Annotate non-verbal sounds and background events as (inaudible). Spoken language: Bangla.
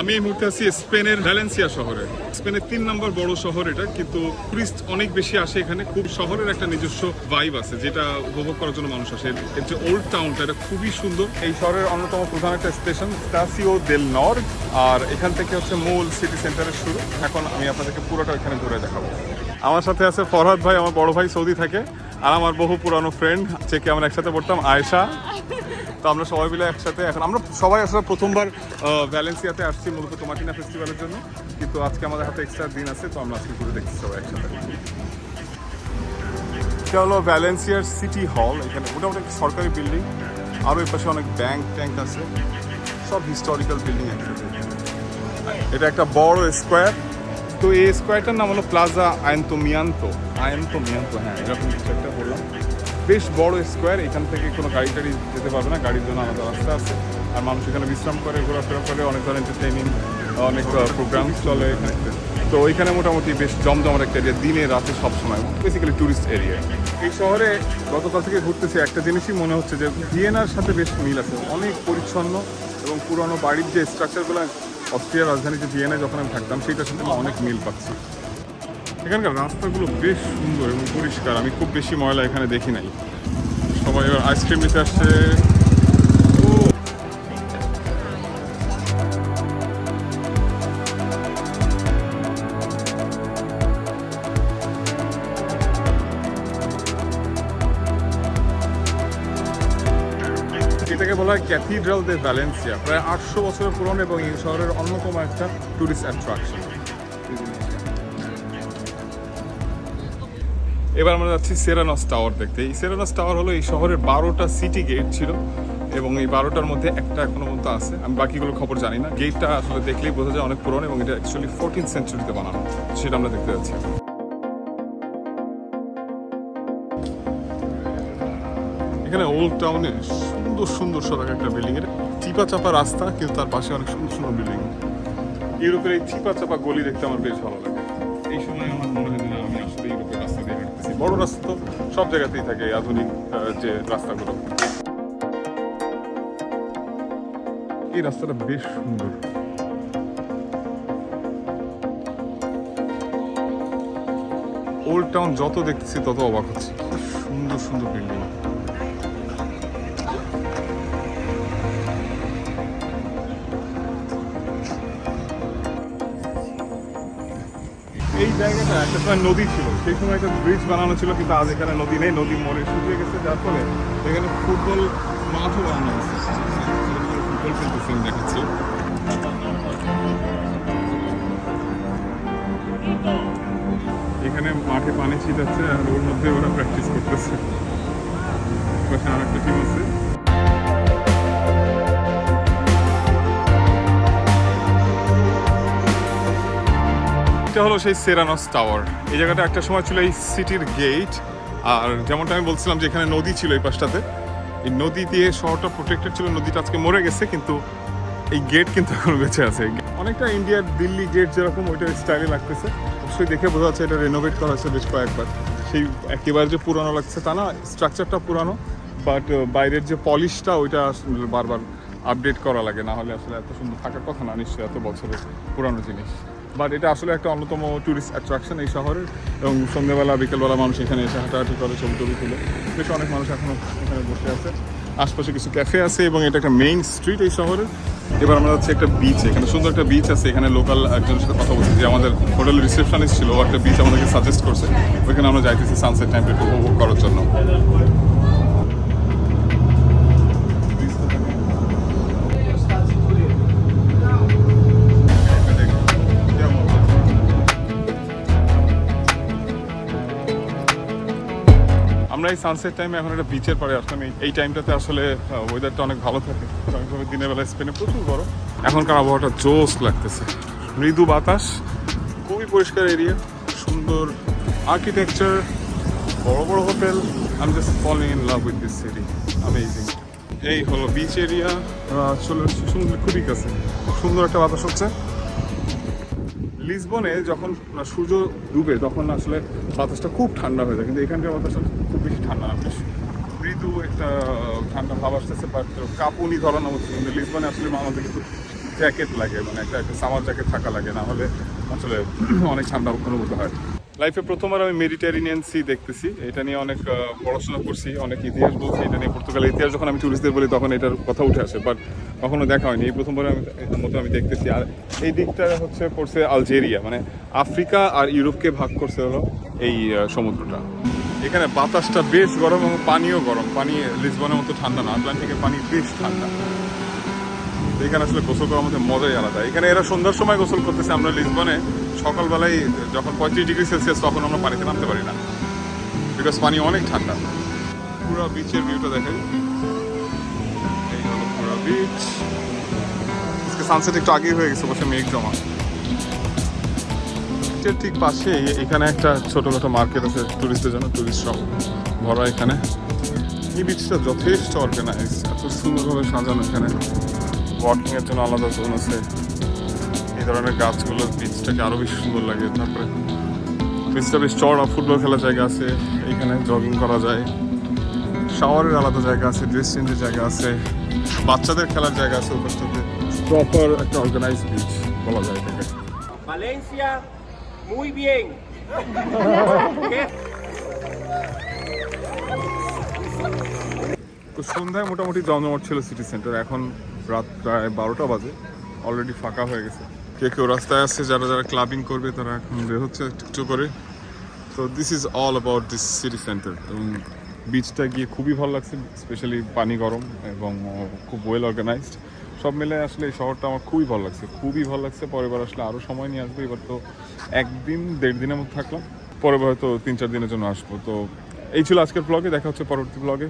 আমি এই মুহূর্তে আছি স্পেনের ভ্যালেন্সিয়া শহরে। স্পেনের তিন নম্বর বড় শহর এটা, কিন্তু টুরিস্ট অনেক বেশি আসে এখানে। খুব শহরের একটা নিজস্ব ভাইব আছে, যেটা উপভোগ করার জন্য মানুষ আসে। এর যে ওল্ড টাউনটা এটা খুবই সুন্দর। এই শহরের অন্যতম প্রধান একটা স্টেশন স্টাসিও দেল নর্ড আর এখান থেকে হচ্ছে মূল সিটি সেন্টারের শুরু। এখন আমি আপনাদেরকে পুরোটা এখানে ঘুরে দেখাবো। আমার সাথে আছে ফরহাদ ভাই, আমার বড় ভাই সৌদি থাকে, আর আমার বহু পুরানো ফ্রেন্ড চেকে আমরা একসাথে পড়তাম, আয়েশা। তো আমরা সবাই মিলে একসাথে এখন আমরা সবাই আসলে প্রথমবার ভ্যালেন্সিয়াতে আসছি মূলত টোমাটিনা ফেস্টিভ্যালের জন্য। কিন্তু আজকে আমাদের হাতে এক্সট্রা দিন আছে, তো আমরা আজকে ঘুরে দেখছি সবাই একসাথে। এটা হলো ভ্যালেন্সিয়ার সিটি হল এখানে মোটামুটি একটা সরকারি বিল্ডিং আরও এর পাশে অনেক ব্যাংক ট্যাঙ্ক আছে। সব হিস্টোরিক্যাল বিল্ডিং একসাথে এটা একটা বড় স্কোয়ার তো এই স্কোয়ারটার নাম হলো প্লাজা আয়ন্ত মিয়ান্ত আয়ন্ত মিয়ান্ত হ্যাঁ এরকম কিছু একটা বললাম। বেশ বড় স্কোয়ার, এখান থেকে কোনো গাড়ি টাড়ি যেতে পারবে না, গাড়ির জন্য আলাদা রাস্তা আছে। আর মানুষ এখানে বিশ্রাম করে, ঘোরাফেরা করে, অনেক ধরনের এন্টারটেইনিং অনেক প্রোগ্রাম চলে এখানে। তো ওইখানে মোটামুটি বেশ জমজমার একটা এরিয়া দিনে, রাতে সবসময় বেসিক্যালি ট্যুরিস্ট এরিয়া এই শহরে গতকাল থেকে ঘুরতেছি একটা জিনিসই মনে হচ্ছে যে ভিয়েনার সাথে বেশ মিল আছে। অনেক পরিচ্ছন্ন এবং পুরনো বাড়ির যে স্ট্রাকচারগুলো অস্ট্রিয়ার রাজধানী যে ভিয়েনায় যখন আমি থাকতাম, সেইটার সাথে আমি অনেক মিল পাচ্ছি। এখানকার রাস্তাগুলো বেশ সুন্দর এবং পরিষ্কার। আমি খুব বেশি ময়লা এখানে দেখি নাই। সবাই এবার আইসক্রিম নিতে আসছে। এটাকে বলা হয় ক্যাথিড্রাল দে ভ্যালেন্সিয়া প্রায় আটশো বছরের পুরনো এবং এই শহরের অন্যতম একটা টুরিস্ট অ্যাট্রাকশন এবার আমরা যাচ্ছি সেরানস টাওয়ার দেখতে। এই সেরানস টাওয়ার হলো এই শহরের বারোটা সিটি গেট ছিল এবং এই বারোটার মধ্যে একটা এখনও পর্যন্ত আছে। আমি বাকিগুলো খবর জানি না। গেটটা আসলে দেখলেই বোঝা যায় অনেক পুরনো এবং এটা অ্যাকচুয়ালি ফোরটিন সেঞ্চুরিতে বানানো। সেটা আমরা দেখতে যাচ্ছি। এখানে ওল্ড টাউনে সুন্দর সুন্দর সব এক একটা বিল্ডিং এর চিপা চাপা রাস্তা, কিন্তু তার পাশে অনেক সুন্দর সুন্দর বিল্ডিং ইউরোপের এই চিপা চাপা গলি দেখতে আমার বেশ ভালো লাগে। এই সময় আমার মনে হয় বড় রাস্তা তো সব জায়গাতেই থাকে আধুনিক যে রাস্তাগুলো। এই রাস্তাটা বেশ সুন্দর। ওল্ড টাউন যত দেখছি তত অবাক হচ্ছে। সুন্দর সুন্দর বিল্ডিং এই জায়গাটা একটা সময় নদী ছিল। সেই সময় একটা ব্রিজ বানানো ছিল, কিন্তু আজ এখানে নদী নেই, নদী মরে শুকিয়ে গেছে, যার ফলে এখানে ফুটবল মাঠও বানানো হয়েছে। ফুটবল খেলতেছে আমি দেখাচ্ছি। এখানে মাঠে পানি ছিটাচ্ছে আর ওর মধ্যে ওরা প্র্যাকটিস করতেছে। পাশে আর একটা টিম আছে। এটা হলো সেই সেরানস টাওয়ার। এই জায়গাটা একটা সময় ছিল এই সিটির গেট আর যেমনটা আমি বলছিলাম যে এখানে নদী ছিল এই পাশটাতে। এই নদী দিয়ে শহরটা প্রোটেক্টেড ছিল, নদীটা আজকে মরে গেছে, কিন্তু এই গেট কিন্তু এখন বেঁচে আছে। অনেকটা ইন্ডিয়ার দিল্লি গেট যেরকম, ওইটার স্টাইলে লাগতেছে। অবশ্যই দেখে বোঝা যাচ্ছে এটা রেনোভেট করা হয়েছে বেশ কয়েকবার। সেই একেবারে যে পুরানো লাগছে তা না স্ট্রাকচারটা পুরানো বাট বাইরের যে পলিশটা ওইটা বারবার আপডেট করা লাগে। না হলে আসলে এত সুন্দর থাকার কথা না, নিশ্চয়ই এত বছরের পুরানো জিনিস। বাট এটা আসলে একটা অন্যতম ট্যুরিস্ট অ্যাট্রাকশন এই শহরের এবং সন্ধ্যেবেলা, বিকেলবেলা মানুষ এখানে এসে হাঁটাহাঁটি করে, ছবি টবি তুলে। বেশ অনেক মানুষ এখনও এখানে বসে আছে। আশপাশে কিছু ক্যাফে আছে এবং এটা একটা মেইন স্ট্রিট এই শহরের এবার আমরা যাচ্ছি একটা বিচ এখানে সুন্দর একটা বিচ আছে। এখানে লোকাল একজনের সাথে কথা বলছি যে আমাদের হোটেল রিসেপশনিস্ট ছিল। ও একটা বিচ আমাদেরকে সাজেস্ট করছে। ওইখানে আমরা যাইতেছি সানসেট টাইমটা উপভোগ করার জন্য। আমরা এই সানসেট টাইমে এখন একটা বিচের পরে আসলাম এই- টাইমটাতে আসলে ওয়েদারটা অনেক ভালো থাকে। স্বাভাবিকভাবে দিনের বেলা স্পেনে প্রচুর গরম। এখনকার আবহাওয়াটা জোস লাগতেছে। মৃদু বাতাস, খুবই পরিষ্কার এরিয়া সুন্দর আর্কিটেকচার বড় বড় হোটেল আমি just falling in love with this city amazing এই হলো বিচ এরিয়া চলে সমুদ্রের খুবই কাছে। সুন্দর একটা বাতাস হচ্ছে। লিসবনে যখন সূর্য ডুবে, তখন আসলে বাতাসটা খুব ঠান্ডা হয়ে যায়। কিন্তু এখানকার বাতাসটা খুব বেশি ঠান্ডা না। বেশ মৃদু একটা ঠান্ডা ভাব আসতেছে বাট কাপুনি ধরানো হচ্ছে। কিন্তু লিসবনে আসলে আমাদের কিন্তু জ্যাকেট লাগে মানে একটা একটা সামার জ্যাকেট থাকা লাগে। না হলে আসলে (clears throat) অনেক ঠান্ডা অনুভূত হয়। লাইফে প্রথমবার আমি মেডিটেরিয়ান সি দেখতেছি। এটা নিয়ে অনেক পড়াশোনা করছি, অনেক ইতিহাস বলছি, এটা নিয়ে পর্তুগালের ইতিহাস যখন আমি টুরিস্টদের বলি তখন এটার কথা উঠে আসে বাট কখনো দেখা হয়নি। এই প্রথমবার আমি এটার মতো আমি দেখতেছি। আর এই দিকটা হচ্ছে পড়ছে আলজেরিয়া মানে আফ্রিকা আর ইউরোপকে ভাগ করছে হলো এই সমুদ্রটা। এখানে বাতাসটা বেশ গরম এবং পানিও গরম। পানি লিসবনের মতো ঠান্ডা না, আটলান্টিকের পানি বেশ ঠান্ডা। এখানে আসলে গোসল করার মধ্যে মজাই আলাদা। এখানে এরা সন্ধ্যার সময় গোসল করতেছে, আমরা লিসবনে। সকালবেলায় যখন পঁয়ত্রিশ ডিগ্রি সেলসিয়াস, তখন আমরা পানিতে নামতে পারি না। বিকজ পানি অনেক ঠান্ডা। পুরো বিচের ভিউটা দেখেন। এই হলো পুরো বিচ আজকে সানসেট একটু আগেই হয়ে গেছে বসে মেঘ জমা। বিচের ঠিক পাশে এখানে একটা ছোটখাটো মার্কেট আছে টুরিস্টদের জন্য টুরিস্ট শপ ভরা এখানে। এই বিচটা যথেষ্ট অর্গানাইজ এত সুন্দরভাবে সাজানো এখানে। ওয়াকিং এর জন্য আলাদা জোন আছে। এই ধরনের গাছগুলো বিচটাকে আরও বেশি সুন্দর লাগে। তারপরে বিচটা বেশ চড়া ফুটবল খেলার জায়গা আছে। এখানে জগিং করা যায়। শাওয়ারের আলাদা জায়গা আছে ড্রেস চেঞ্জের জায়গা আছে। বাচ্চাদের খেলার জায়গা আছে ওপাশটাতে প্রপার একটা অর্গানাইজ বিচ বলা যায় এটাকে। Muy bien. (laughs) সন্ধ্যায় মোটামুটি জমজমট ছিল সিটি সেন্টার এখন রাত প্রায় বারোটা বাজে। অলরেডি ফাঁকা হয়ে গেছে। কে কেউ রাস্তায় আসছে যারা যারা ক্লাবিং করবে, তারা এখন বের হচ্ছে একটু করে। তো this is all about this city centre এবং বিচটা গিয়ে খুবই ভালো লাগছে স্পেশালি পানি গরম এবং খুব ওয়েল অর্গানাইজড সব মিলে আসলে এই শহরটা আমার খুবই ভালো লাগছে। খুবই ভালো লাগছে। পরের বার আসলে আরও সময় নিয়ে আসব। এবার তো একদিন, দেড় দিনের মতো থাকলাম। বার হয়তো তিন চার দিনের জন্য আসব। তো এই ছিল আজকের ব্লগে দেখা হচ্ছে পরবর্তী ব্লগে